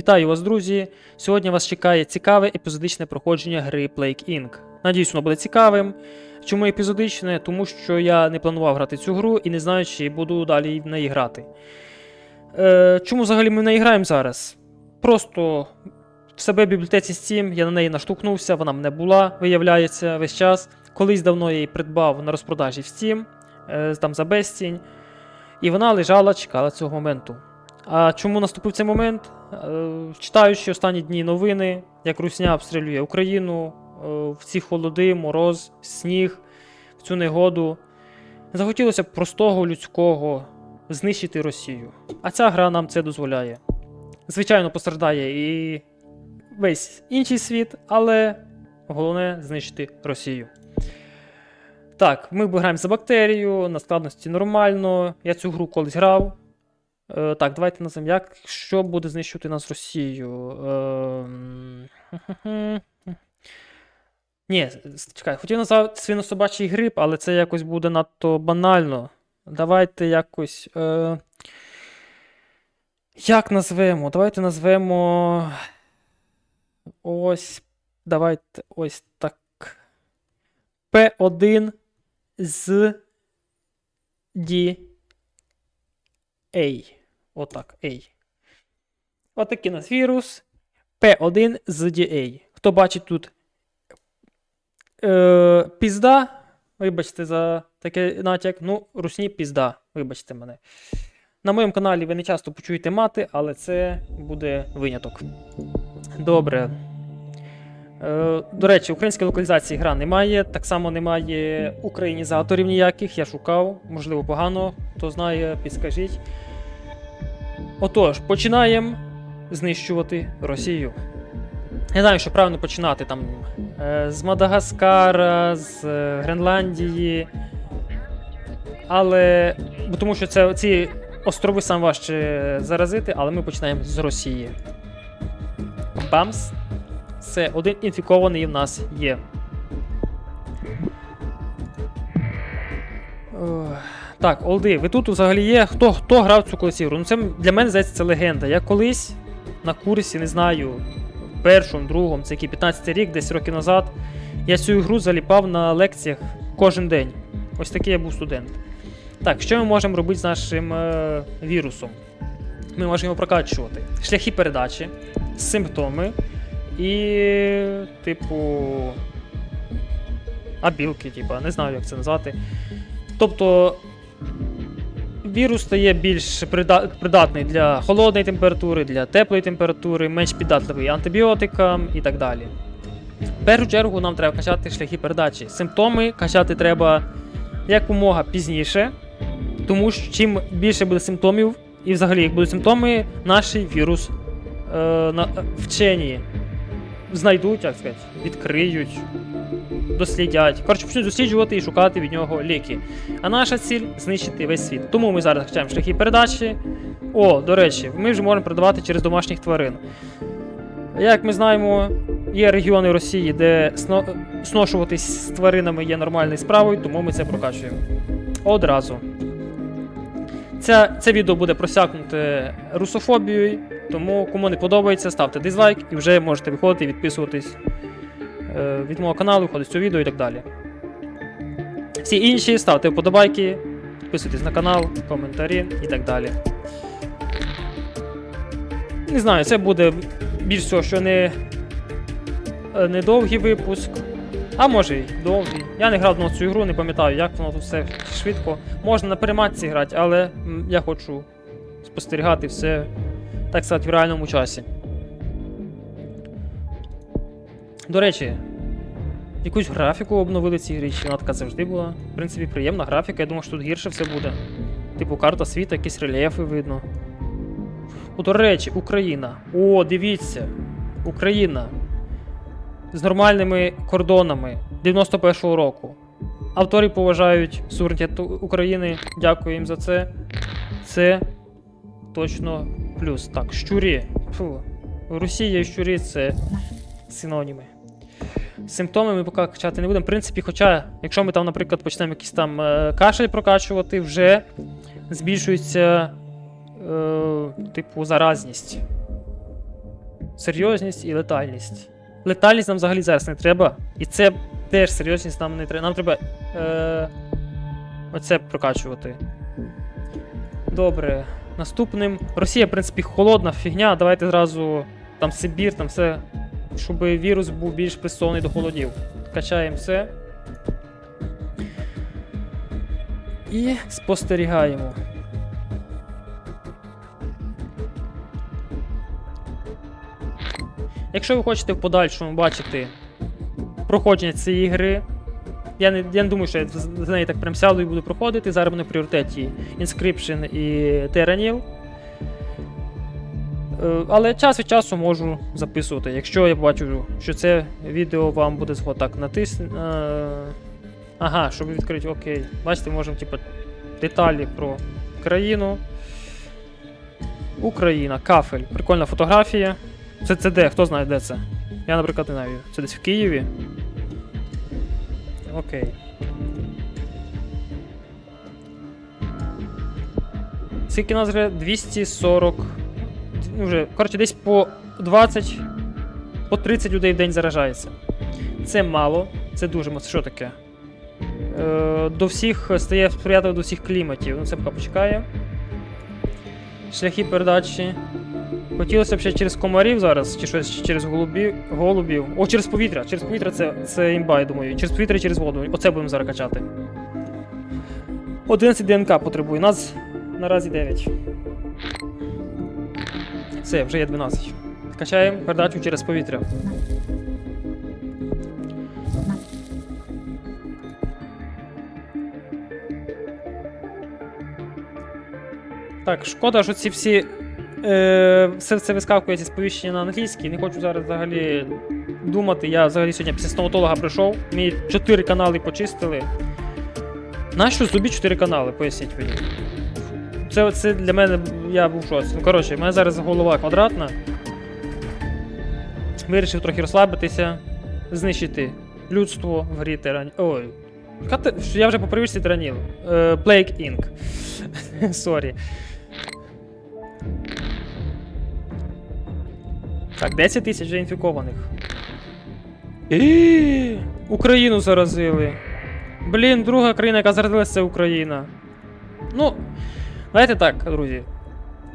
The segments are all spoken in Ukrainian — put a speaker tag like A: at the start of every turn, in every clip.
A: Вітаю вас, друзі! Сьогодні вас чекає цікаве епізодичне проходження гри Plague Inc. Надіюсь, воно буде цікавим. Чому епізодичне? Тому що я не планував грати цю гру і не знаю, чи буду далі в неї грати. Е, чому взагалі ми в неї граємо зараз? Просто в себе в бібліотеці Steam я на неї наштовхнувся, вона мене була, виявляється, весь час. Колись давно я її придбав на розпродажі в Steam, е, там за безцінь. І вона лежала, чекала цього моменту. А чому наступив цей момент? Е, Читаючи останні дні новини, як Русня обстрілює Україну е, в ці холоди, мороз, сніг, в цю негоду, захотілося б простого людського знищити Росію. А ця гра нам це дозволяє. Звичайно, постраждає і весь інший світ, але головне знищити Росію. Так, ми граємо за бактерію, на складності нормально. Я цю гру колись грав. Е, так, давайте назвемо, як що буде знищувати нас Росію. Ем, Ні, чекай, хотів назвати свинособачий грип, але це якось буде надто банально. Давайте якось. Е... Як назвемо? Давайте назвемо. Ось. Давайте ось так. P1 з D. A. Отак, A. Отакий у нас вірус. P1 з DA. Хто бачить тут е, пізда, вибачте за такий натяк. Ну, русні пізда, вибачте мене. На моєму каналі ви не часто почуєте мати, але це буде виняток. Добре. Е, до речі, української локалізації гра немає. Так само немає українізаторів ніяких. Я шукав, можливо, погано. Хто знає, підскажіть. Отож, починаємо знищувати Росію. Я знаю, що правильно починати там е, з Мадагаскара, з е, Гренландії. Але. Бо тому що це, ці острови сам важче заразити, але ми починаємо з Росії. Бамс. Це один інфікований в нас є. Так, Олди, ви тут взагалі є? Хто, хто грав цю колись ігру? Ну це для мене здається це легенда. Я колись на курсі, не знаю, першому, другому, це який 15 рік, десь роки назад, я цю ігру заліпав на лекціях кожен день. Ось такий я був студент. Так, що ми можемо робити з нашим е, вірусом? Ми можемо його прокачувати. Шляхи передачі, симптоми і, типу. Абілки, типу, не знаю, як це назвати. Тобто вірус стає більш придатний для холодної температури, для теплої температури, менш піддатливий антибіотикам і так далі. В першу чергу нам треба качати шляхи передачі. Симптоми качати треба якомога пізніше, тому що чим більше буде симптомів, і взагалі, як будуть симптоми, наш вірус е, вчені знайдуть, як сказати, відкриють, дослідять. Коротше, почнуть досліджувати і шукати від нього ліки. А наша ціль знищити весь світ. Тому ми зараз качаємо шляхи передачі. О, до речі, ми вже можемо передавати через домашніх тварин. Як ми знаємо, є регіони Росії, де сно- сношуватись з тваринами є нормальною справою, тому ми це прокачуємо. Одразу. Це, це відео буде просякнуте русофобією, тому кому не подобається, ставте дизлайк і вже можете виходити і відписуватись від мого каналу, виходить цього відео і так далі. Всі інші ставте вподобайки, підписуйтесь на канал, коментарі і так далі. Не знаю, це буде більш всього, що не, е, не довгий випуск, а може й довгий. Я не грав на цю ігру, не пам'ятаю, як воно тут все швидко. Можна на перематці грати, але я хочу спостерігати все, так сказати, в реальному часі. До речі, якусь графіку обновили ці грі, вона така завжди була. В принципі, приємна графіка, я думаю, що тут гірше все буде. Типу карта світу, якісь рельєфи видно. О, до речі, Україна. О, дивіться. Україна. З нормальними кордонами 91-го року. Автори поважають суверенітет України. Дякую їм за це. Це точно плюс. Так, щурі. Фу. Росія і щурі це синоніми. Симптоми ми поки качати не будемо. В принципі, хоча, якщо ми там, наприклад, почнемо якийсь там е, кашель прокачувати, вже збільшується, е, типу, заразність. серйозність і летальність. Летальність нам взагалі зараз не треба. І це теж серйозність нам не треба. Нам треба е, оце прокачувати. Добре. Наступним. Росія, в принципі, холодна фігня. Давайте зразу там Сибір, там все. Щоб вірус був більш пристосований до холодів. Качаємо все. І спостерігаємо. Якщо ви хочете в подальшому бачити проходження цієї гри, я не, я не думаю, що я з з неї так прям сяду і буду проходити. Зараз мене в пріоритеті Inscription і Terranil. Е, Але час від часу можу записувати. Якщо я бачу, що це відео вам буде згод так натисне. Ага, щоб відкрити, окей. Бачите, можемо типу, деталі про країну. Україна, кафель. Прикольна фотографія. Це, це де? Хто знає, де це? Я, наприклад, не знаю. Це десь в Києві. Окей. Скільки нас вже? 240. Ну, вже, коротше, десь по 20, по 30 людей в день заражається. Це мало, це дуже мало. Що таке? Е, до всіх стає сприятливо до всіх кліматів. Ну, це поки почекає. Шляхи передачі. Хотілося б ще через комарів зараз, чи щось через голубів, голубів. О, через повітря. Через повітря це, це імба, я думаю. Через повітря через воду. Оце будемо зараз качати. 11 ДНК потребує. Нас наразі 9. Все, вже є 12. Качаємо передачу через повітря. Так, шкода, що ці всі. Е, все це вискакує зі сповіщення на англійській. Не хочу зараз взагалі думати. Я взагалі сьогодні після стоматолога прийшов. Мені 4 канали почистили. Нащо зубі 4 канали? Поясніть мені. Це, це для мене. Я був шоці. Ну, коротше, в мене зараз голова квадратна. Вирішив трохи розслабитися, знищити людство в грі Тирані. Ой. Я вже по привичці тиранів. Е, Plague Inc. Сорі. Так, 10 тисяч вже інфікованих. Україну заразили. Блін, друга країна, яка заразилася, це Україна. Ну, знаєте так, друзі.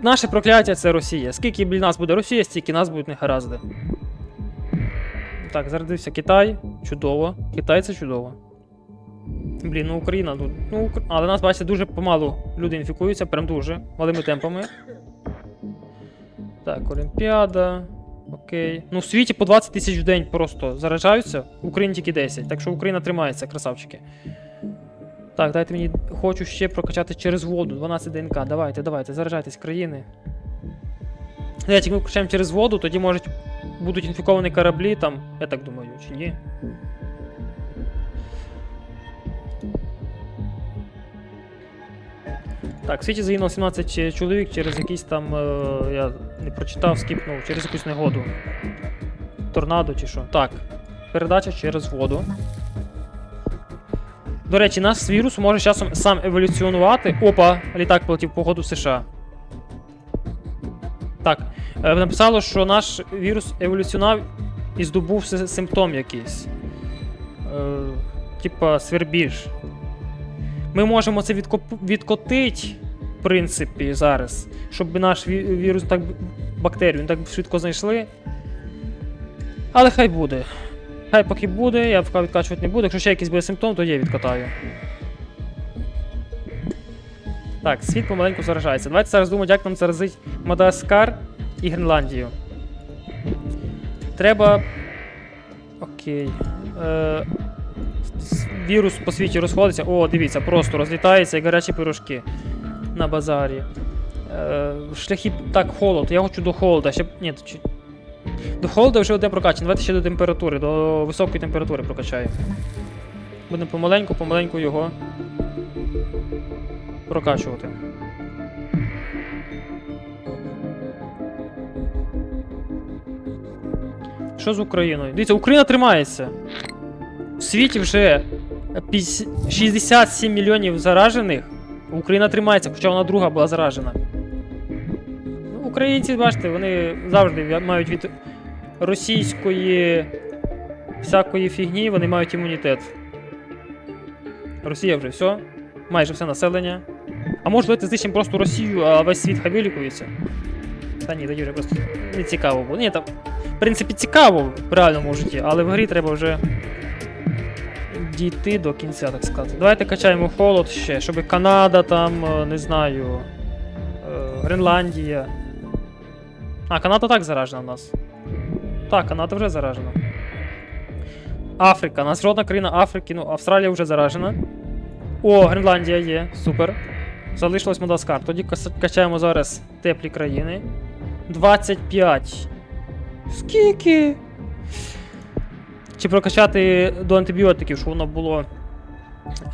A: Наше прокляття це Росія. Скільки блін, нас буде Росія, стільки нас будуть негаразди. Так, заразився Китай. Чудово. Китай це чудово. Блін, ну Україна тут. Ну, але нас, бачите, дуже помалу люди інфікуються, прям дуже малими темпами. Так, Олімпіада. Окей. Ну, в світі по 20 тисяч в день просто заражаються, в Україні тільки 10. Так що Україна тримається, красавчики. Так, дайте мені. Хочу ще прокачати через воду. 12 ДНК. Давайте, давайте, заражайтесь країни. Як ми включаємо через воду, тоді можуть будуть інфіковані кораблі там, я так думаю, чи ні? Так, в світі загинуло 17 чоловік через якийсь там. Е, я не прочитав, скіпнув, через якусь негоду. Торнадо чи що. Так. Передача через воду. До речі, наш вірус може часом сам еволюціонувати. Опа, літак полетів по ходу США. Так. Е, написало, що наш вірус еволюціонав і здобув симптом якийсь. Е, типа свербіж. Ми можемо це відкоп- відкотити, в принципі, зараз, щоб наш вірус так бактерію так швидко знайшли. Але хай буде. Хай поки буде, я поки відкачувати не буду. Якщо ще якийсь буде симптом, то я відкатаю. Так, світ помаленьку заражається. Давайте зараз думати, як нам заразить Мадагаскар і Гренландію. Треба. Окей. Е... Вірус по світі розходиться. О, дивіться, просто розлітається як гарячі пирожки на базарі. Е... Шляхи. Так, холод. Я хочу до холода. Ще... Ні. До холода вже одне прокачано. Давайте ще до температури, до високої температури прокачаємо. Будемо помаленьку, помаленьку його прокачувати. Що з Україною? Дивіться, Україна тримається. У світі вже 67 мільйонів заражених. Україна тримається, хоча вона друга була заражена. Українці, бачите, вони завжди мають від російської всякої фігні, вони мають імунітет. Росія вже все. Майже все населення. А може давайте знищимо просто Росію, а весь світ хай вилікується. Та ні, тоді вже просто не цікаво було. Ні, там, в принципі, цікаво в реальному житті, але в грі треба вже дійти до кінця, так сказати. Давайте качаємо холод ще, щоб Канада там, е, не знаю. е, Гренландія. А, Канада так заражена в нас. Так, Канада вже заражена. Африка. У нас жодна країна Африки, ну, Австралія вже заражена. О, Гренландія є, супер. Залишилось Мадагаскар. Тоді качаємо зараз теплі країни. 25. Скільки? Чи прокачати до антибіотиків, щоб воно було.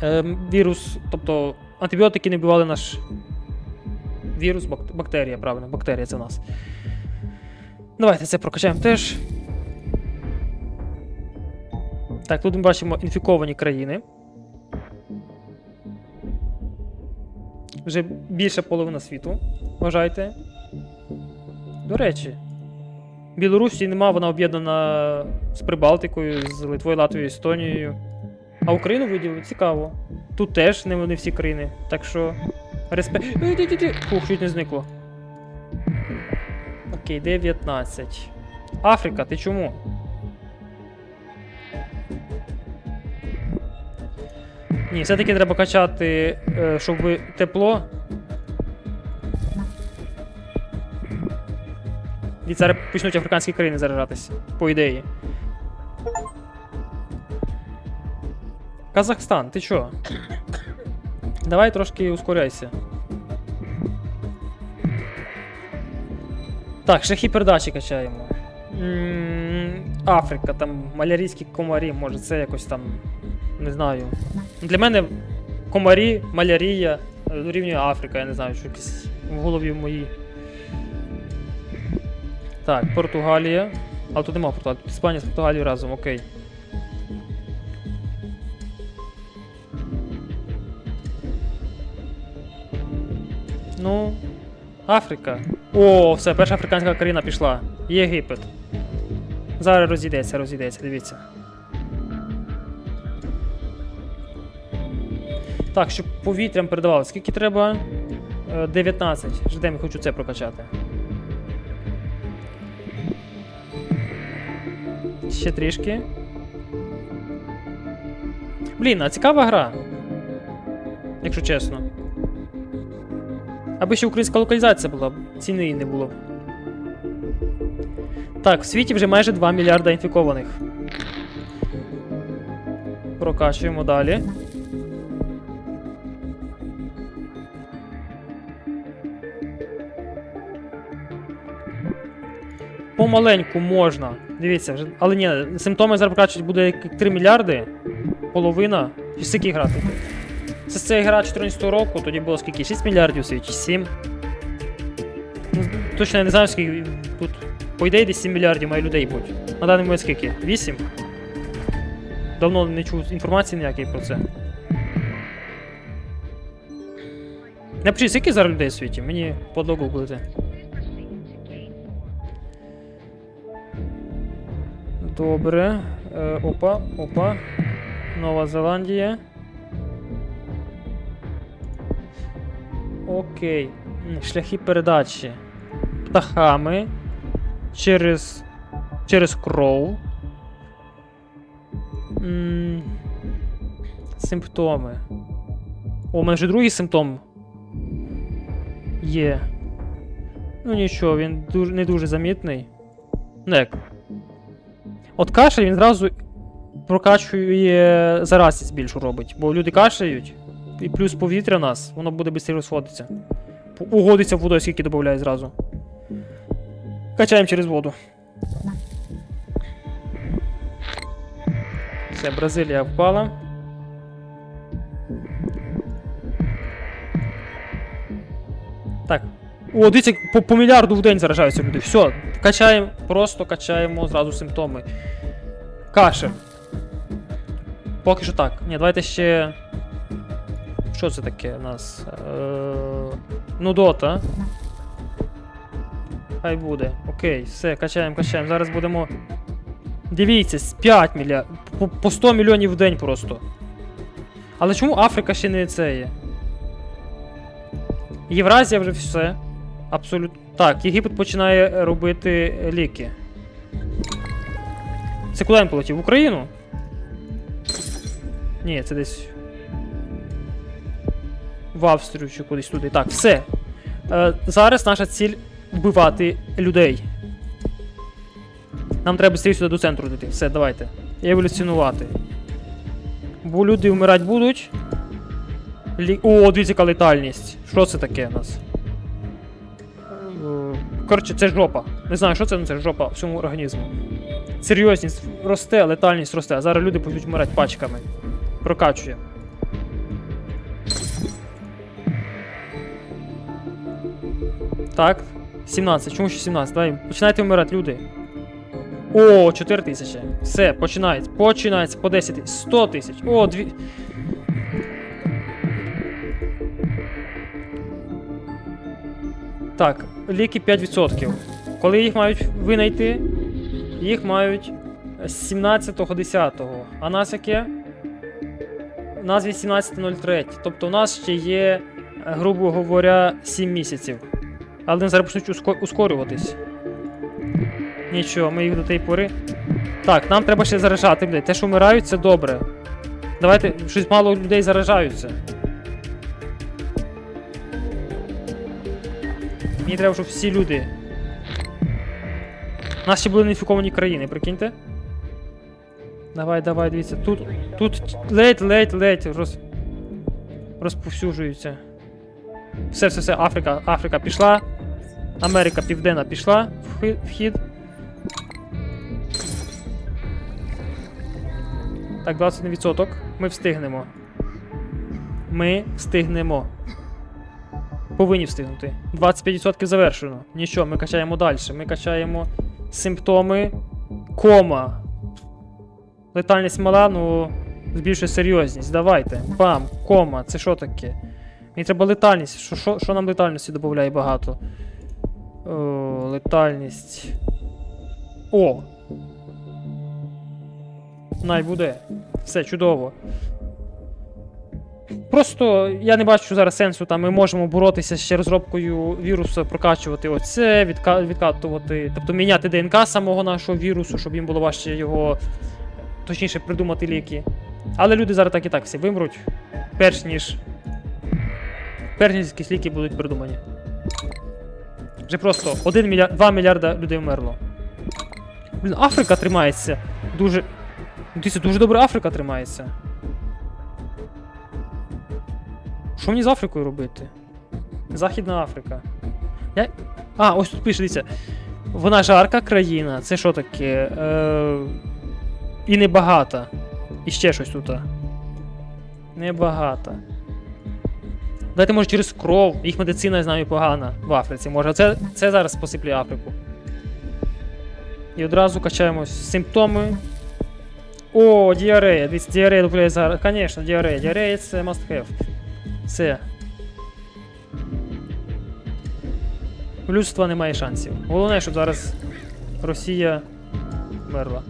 A: Ем, вірус, тобто антибіотики не вбивали наш вірус, бак- бактерія, правильно, бактерія це в нас. Давайте це прокачаємо теж. Так, тут ми бачимо інфіковані країни. Вже більше половина світу, вважайте. До речі, Білорусі нема, вона об'єднана з Прибалтикою, з Литвою, Латвією, Естонією. А Україну виділили цікаво. Тут теж не вони всі країни. Так що. Респект. Фух, чуть не зникло. Окей, 19. Африка, ти чому? Ні, все-таки треба качати, е, щоб тепло. І зараз почнуть африканські країни заражатися, по ідеї. Казахстан, ти чо? Давай трошки ускоряйся. Так, шахи передачі качаємо. Африка, там малярійські комарі, може це якось там. Не знаю. Для мене комарі, малярія дорівнює Африка, я не знаю, що якісь в голові моїй. Так, Португалія. А тут нема Португалії, Іспанія з Португалією разом, окей. Африка. О, все, перша африканська країна пішла. Єгипет. Зараз розійдеться, розійдеться, дивіться. Так, щоб повітрям передавали. Скільки треба? Е, 19. Ждемо, хочу це прокачати. Ще трішки. Блін, а цікава гра. Якщо чесно. Аби ще українська локалізація була, ціни їй не було. Так, в світі вже майже 2 мільярда інфікованих. Прокачуємо далі. Помаленьку можна. Дивіться, вже. Але ні, симптоми зараз прокачують буде як 3 мільярди. Половина. І грати? Це ця гра 14 року, тоді було скільки? 6 мільярдів у світі, 7. Ну, точно я не знаю, скільки тут. По ідеї десь 7 мільярдів має людей бути. На даний момент скільки? 8? Давно не чув інформації ніякої про це. Напишіть, скільки зараз людей у світі? Мені подлогу будете. Добре. Е, опа, опа. Нова Зеландія. Окей. Шляхи передачі. Птахами. Через. Через кров. М, Симптоми. О, у мене вже другий симптом. Є. Ну нічого, він дуже, не дуже замітний. Як. От кашель він зразу прокачує заразність більшу робить. Бо люди кашляють, і плюс повітря нас, воно буде швидше розходитися. Угодиться водою, скільки додає зразу. Качаємо через воду. Все, Бразилія впала. Так. О, дивіться, по, по мільярду в день заражаються люди. Все, качаємо, просто качаємо зразу симптоми. Кашель. Поки що так. Ні, давайте ще. Що це таке у нас? Е... Нудота. Хай буде. Окей, все, качаємо, качаємо. Зараз будемо. Дивіться, з 5 мільярдів. По, по 100 мільйонів в день просто. Але чому Африка ще не це є? Євразія вже все. Абсолютно. Так, Єгипет починає робити ліки. Це куди він полетів? В Україну? Ні, це десь. В Австрію чи кудись туди. Так, все. Е, зараз наша ціль вбивати людей. Нам треба швидше сюди до центру дійти. Все, давайте. Еволюціонувати. Бо люди вмирати будуть. Лі... О, дивіться, летальність. Що це таке у нас? Е, Коротше, це жопа. Не знаю, що це, але це жопа всьому організму. Серйозність росте, летальність росте. А зараз люди будуть вмирати пачками. Прокачує. Так. 17. Чому ще 17? Давай, починайте вмирати, люди. О, 4 тисячі. Все, починається. Починається по 10 тисяч. 100 тисяч. О, дві. Так, ліки 5%. Коли їх мають винайти, їх мають з 17.10. А нас яке? У нас 18.03. Тобто у нас ще є, грубо говоря, 7 місяців. Але вони зараз почнуть уско- ускорюватись. Нічого, ми їх до тієї пори. Так, нам треба ще заражати людей. Те, що вмирають, це добре. Давайте, щось мало людей заражаються. Мені треба, щоб всі люди. У нас ще були неінфіковані країни, прикиньте. Давай, давай, дивіться. Тут. Тут ледь, ледь, ледь роз... розповсюджуються. Все, все, все, Африка, Африка пішла. Америка Південна пішла в хи- в хід. Так, 21%. Ми встигнемо. Ми встигнемо. Повинні встигнути. 25% завершено. Нічого, ми качаємо далі. Ми качаємо симптоми кома. Летальність мала, ну збільшує серйозність. Давайте. Бам, кома. Це що таке? Мені треба летальність. Що, що, що нам летальності додає багато? О, летальність. О! Най буде. Все, чудово. Просто я не бачу зараз сенсу, там ми можемо боротися ще розробкою вірусу, прокачувати оце, відка... відкатувати, тобто міняти ДНК самого нашого вірусу, щоб їм було важче його точніше придумати ліки. Але люди зараз так і так всі вимруть, перш ніж. Перш ніж якісь ліки будуть придумані. Вже просто 1 мільярд, 2 мільярда людей вмерло. Блін, Африка тримається. Дуже. Дивіться, дуже добре Африка тримається. Що мені з Африкою робити? Західна Африка. Я... А, ось тут пише, дивіться. Вона жарка країна. Це що таке? Е... І небагата. І ще щось тут. Небагата. Дайте, може, через кров. Їх медицина, я знаю, погана в Африці. Може, це, це зараз посиплює Африку. І одразу качаємо симптоми. О, діарея. Дивіться, діарея дублює зараз. Звісно, діарея. Діарея це must have. Все. У людства немає шансів. Головне, щоб зараз Росія мерла.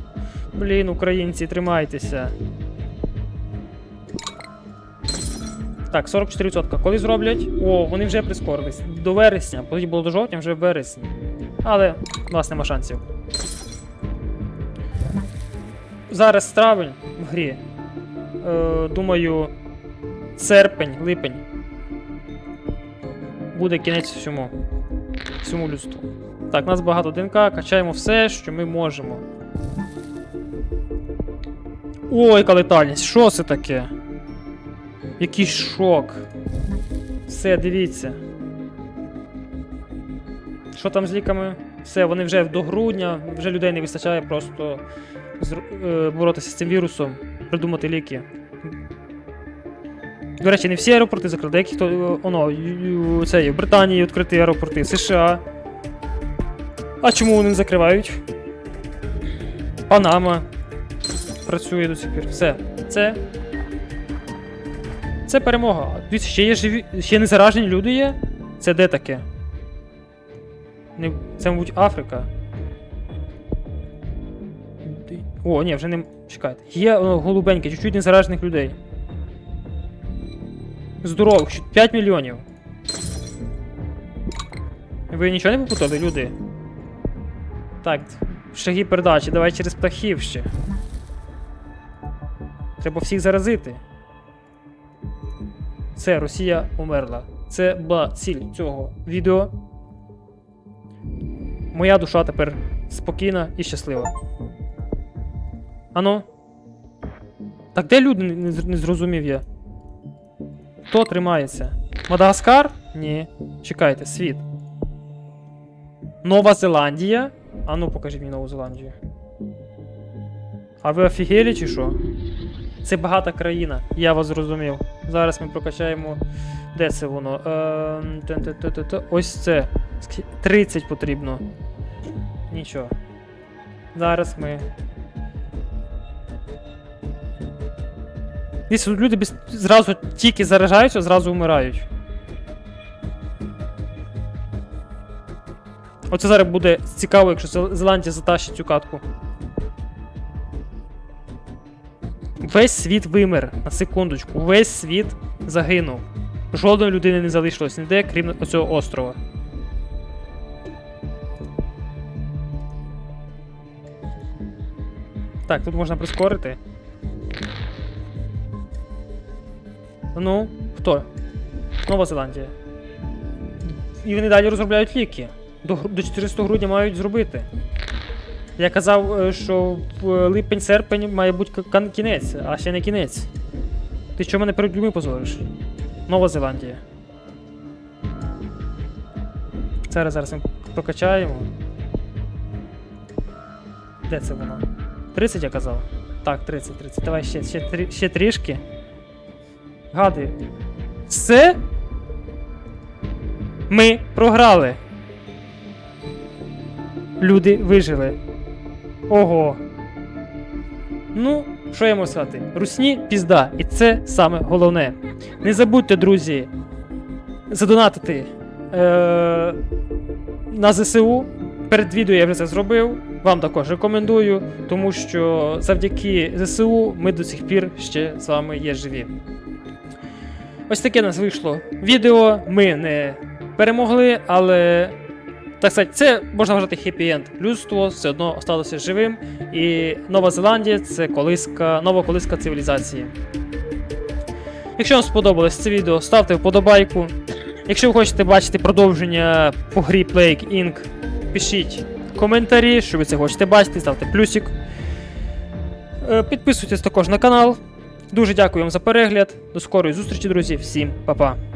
A: Блін, українці, тримайтеся. Так, 44%. Коли зроблять? О, вони вже прискорились. До вересня. Тоді було до жовтня, вже в вересні. Але у нас нема шансів. Зараз травень в грі. Е, думаю, серпень, липень. Буде кінець всьому. Всьому людству. Так, у нас багато ДНК, качаємо все, що ми можемо. Ой, яка летальність! Що це таке? Який шок. Все, дивіться. Що там з ліками? Все, вони вже до грудня, вже людей не вистачає просто е, боротися з цим вірусом, придумати ліки. До речі, не всі аеропорти закрили, деякі хто. Оно, це, в Британії відкриті аеропорти, США. А чому вони не закривають? Панама працює до сих пір. Все. Це. Це перемога. Дивіться, ще є живі. Ще не заражені люди є. Це де таке? Не... Це, мабуть, Африка. О, ні, вже не. Чекайте. Є о, голубенькі, чуть-чуть незаражених людей. Здорових, 5 мільйонів. Ви нічого не попутали, люди? Так, шаги передачі, давай через птахів ще. Треба всіх заразити. Це Росія умерла. Це була ціль цього відео. Моя душа тепер спокійна і щаслива. Ану. Так де люди не, зрозумів я? Хто тримається? Мадагаскар? Ні. Чекайте, світ. Нова Зеландія. Ану, покажіть мені Нову Зеландію. А ви офігелі чи що? Це багата країна, я вас зрозумів. Зараз ми прокачаємо. Де це воно? Ем. Ось це. 30 потрібно. Нічого. Зараз ми. Десь люди зразу тільки заражаються, зразу вмирають. Оце зараз буде цікаво, якщо Зеландія затащить цю катку. Весь світ вимер. На секундочку. Весь світ загинув. Жодної людини не залишилось ніде, крім оцього острова. Так, тут можна прискорити. Ну, хто? Нова Зеландія. І вони далі розробляють ліки. До, до 14 грудня мають зробити. Я казав, е, що липень-серпень має бути кінець, а ще не кінець. Ти що мене перед людьми позориш? Нова Зеландія. Зараз зараз ми прокачаємо. Де це воно? 30 я казав? Так, 30, 30. Давай ще, ще, ще трішки. Гади. Все? Ми програли. Люди вижили. Ого. Ну, що я можу сказати? Русні пізда, і це саме головне. Не забудьте, друзі, задонатити е- на ЗСУ. Перед відео я вже це зробив. Вам також рекомендую, тому що завдяки ЗСУ ми до сих пір ще з вами є живі. Ось таке у нас вийшло відео. Ми не перемогли, але так сказати, це можна вважати хеппі-енд. Людство все одно осталося живим. І Нова Зеландія це колиска, нова колиска цивілізації. Якщо вам сподобалось це відео, ставте вподобайку. Якщо ви хочете бачити продовження по грі Plague Inc., пишіть коментарі, що ви це хочете бачити, ставте плюсик. Е, Підписуйтесь також на канал. Дуже дякую вам за перегляд. До скорої зустрічі, друзі. Всім па-па.